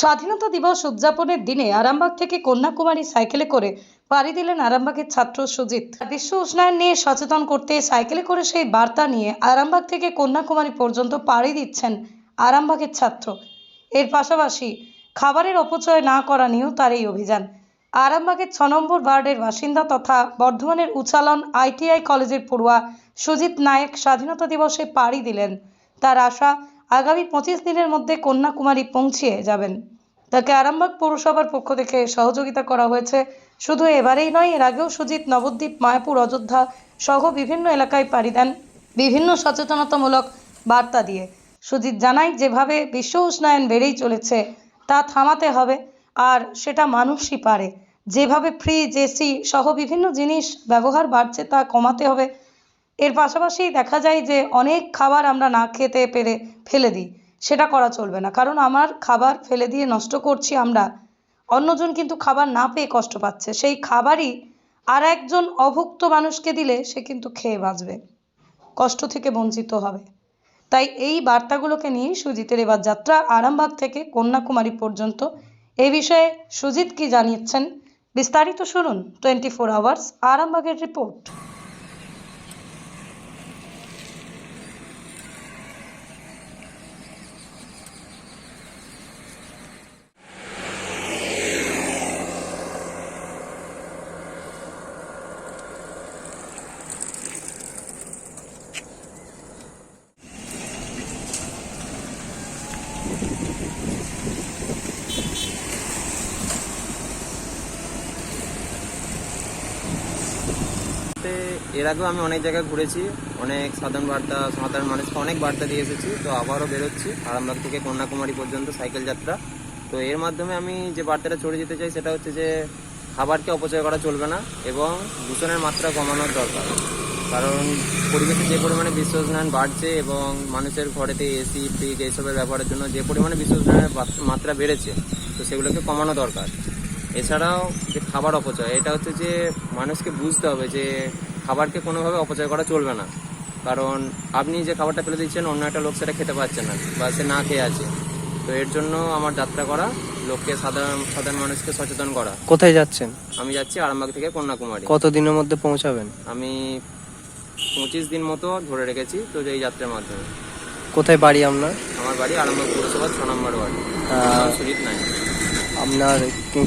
স্বাধীনতা দিবস উদযাপনের দিনে আরামবাগ থেকে কন্যাকুমারী সাইকেলে করে পাড়ি দিলেন আরামবাগের ছাত্র সুজিত। বিশ্ব উষ্ণায়ন নিয়ে সচেতন করতে সাইকেলে করে সেই বার্তা নিয়ে আরামবাগ থেকে কন্যাকুমারী পর্যন্ত পাড়ি দিচ্ছেন আরামবাগের ছাত্র। এর পাশাপাশি খাবারের অপচয় না করা নিয়েও তার এই অভিযান। আরামবাগের ছ নম্বর ওয়ার্ডের বাসিন্দা তথা বর্ধমানের উচালন আইটিআই কলেজের পড়ুয়া সুজিত নায়েক স্বাধীনতা দিবসে পাড়ি দিলেন। তার আশা আগামী পঁচিশ দিনের মধ্যে কন্যাকুমারী পৌঁছিয়ে যাবেন। তাকে আরামবাগ পৌরসভার পক্ষ থেকে সহযোগিতা করা হয়েছে। শুধু এবারেই নয়, এর আগেও সুজিত, নবদ্বীপ, মায়াপুর, অযোধ্যা সহ বিভিন্ন এলাকায় পাড়ি দেন। বিভিন্ন সচেতনতামূলক বার্তা দিয়ে সুজিত জানায়, যেভাবে বিশ্ব উষ্ণায়ন বেড়েই চলেছে, তা থামাতে হবে। আর সেটা মানুষই পারে। যেভাবে ফ্রিজ, এসি সহ বিভিন্ন জিনিস ব্যবহার বাড়ছে, তা কমাতে হবে। এর পাশাপাশি দেখা যায় যে অনেক খাবার আমরা না খেতে পেরে ফেলে দিই, সেটা করা চলবে না। কারণ আমার খাবার ফেলে দিয়ে নষ্ট করছি আমরা, অন্যজন কিন্তু খাবার না পেয়ে কষ্ট পাচ্ছে। সেই খাবারই আর একজন অভুক্ত মানুষকে দিলে সে কিন্তু খেয়ে বাঁচবে, কষ্ট থেকে বঞ্চিত হবে। তাই এই বার্তাগুলোকে নিয়ে সুজিতের এবার যাত্রা আরামবাগ থেকে কন্যাকুমারী পর্যন্ত। এই বিষয়ে সুজিত কি জানিয়েছেন, বিস্তারিত শুনুন টোয়েন্টি ফোর আওয়ার্স আরামবাগের রিপোর্ট। এর আগেও আমি অনেক জায়গায় ঘুরেছি, অনেক সাধারণ বার্তা, সাধারণ মানুষকে অনেক বার্তা দিয়ে এসেছি, তো আবারও বেরোচ্ছি, আরামবাগ থেকে কন্যাকুমারী পর্যন্ত সাইকেল যাত্রা। তো এর মাধ্যমে আমি যে বার্তাটা ছড়িয়ে যেতে চাই সেটা হচ্ছে যে, খাবারকে অপচয় করা চলবে না এবং দূষণের মাত্রা কমানোর দরকার। কারণ পরিবেশে যে পরিমাণে বিশ্ব উষ্ণায়ন বাড়ছে এবং মানুষের ঘরেতে এসি ফ্রিজ এইসবের ব্যবহারের জন্য যে পরিমাণে বিশ্ব উষ্ণায়নের মাত্রা বেড়েছে তো সেগুলোকে কমানো দরকার। এছাড়াও যে খাবার অপচয় এটা হচ্ছে যে মানুষকে বুঝতে হবে যে খাবারকে কোনোভাবে অপচয় করা চলবে না। কারণ আপনি যে খাবারটা ফেলে দিচ্ছেন অন্য একটা লোক সেটা খেতে পারছে না বা সে না খেয়ে আছে। তো এর জন্য আমার যাত্রা করা লোককে সাধারণ সাধারণ মানুষকে সচেতন করা। কোথায় যাচ্ছেন? আমি যাচ্ছি আরামবাগ থেকে কন্যাকুমারী। কত দিনের মধ্যে পৌঁছাবেন? আমি পঁচিশ দিন মতো ধরে রেখেছি তো এই যাত্রার মাধ্যমে। কোথায় বাড়ি আপনার? আমার বাড়ি আরামবাগ পৌরসভা ছ নম্বর ওয়ার্ড। সুজিত নাই। আপনার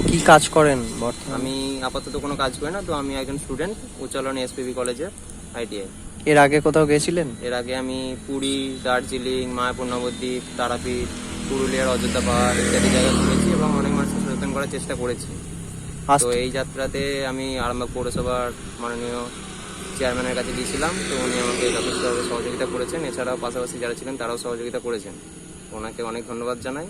কি- কাজ করেন বর্তমানে? আমি আপাতত কোনো কাজ করি না তো আমি একজন স্টুডেন্ট উচ্চালন এসপিবি কলেজে আইটিআই এর আগে কোথাও গেছিলেন এর আগে আমি পুরী দার্জিলিং মায়াপুর নবদ্বীপ তারাপীঠ পুরুলিয়ার অযোধ্যা পাহাড় ইত্যাদি জায়গায় ঘুরেছি এবং অনেক মানুষকে সচেতন করার চেষ্টা করেছি। তো এই যাত্রাতে আমি আরামবাগ পৌরসভার মাননীয় চেয়ারম্যানের কাছে গিয়েছিলাম তো উনি আমাকে যথেষ্টভাবে সহযোগিতা করেছেন। এছাড়াও পাশাপাশি যারা ছিলেন তারাও সহযোগিতা করেছেন। ওনাকে অনেক ধন্যবাদ জানাই।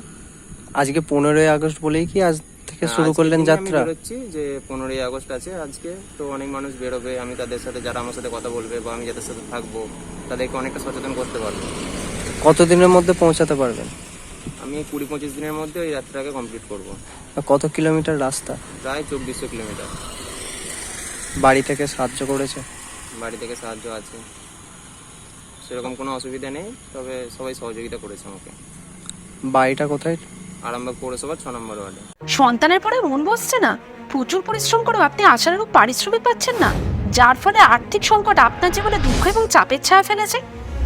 আজকে পনেরোই আগস্ট বলেই কি আজ থেকে শুরু করলেন যাত্রা? বেরোচ্ছি যে পনেরোই আগস্ট আছে আজকে তো অনেক মানুষ বেরোবে আমি তাদের সাথে যারা আমার সাথে কথা বলবে বা আমি যাদের সাথে থাকব তাদেরকে অনেকটা সচেতন করতে পারব। কতদিনের মধ্যে পৌঁছাতে পারবেন? আমি কুড়ি পঁচিশ দিনের মধ্যে ওই যাত্রাকে কমপ্লিট করব। কত কিলোমিটার রাস্তা? প্রায় চব্বিশশো কিলোমিটার। বাড়ি থেকে সাহায্য করেছে? বাড়ি থেকে সাহায্য আছে। সেরকম কোনো অসুবিধা নেই তবে সবাই সহযোগিতা করেছে আমাকে। বাড়িটা কোথায়? আরামবাগ পৌরসভা ছ নম্বর ওয়ার্ডে। সন্তানের পরে মন বসছে না। প্রচুর পরিশ্রম করেও আপনি আশানুরূপ পারিশ্রমিক পাচ্ছেন না। যার ফলে আর্থিক সংকট আপনার জীবনে দুঃখ এবং চাপের ছায়া ফেলেছে।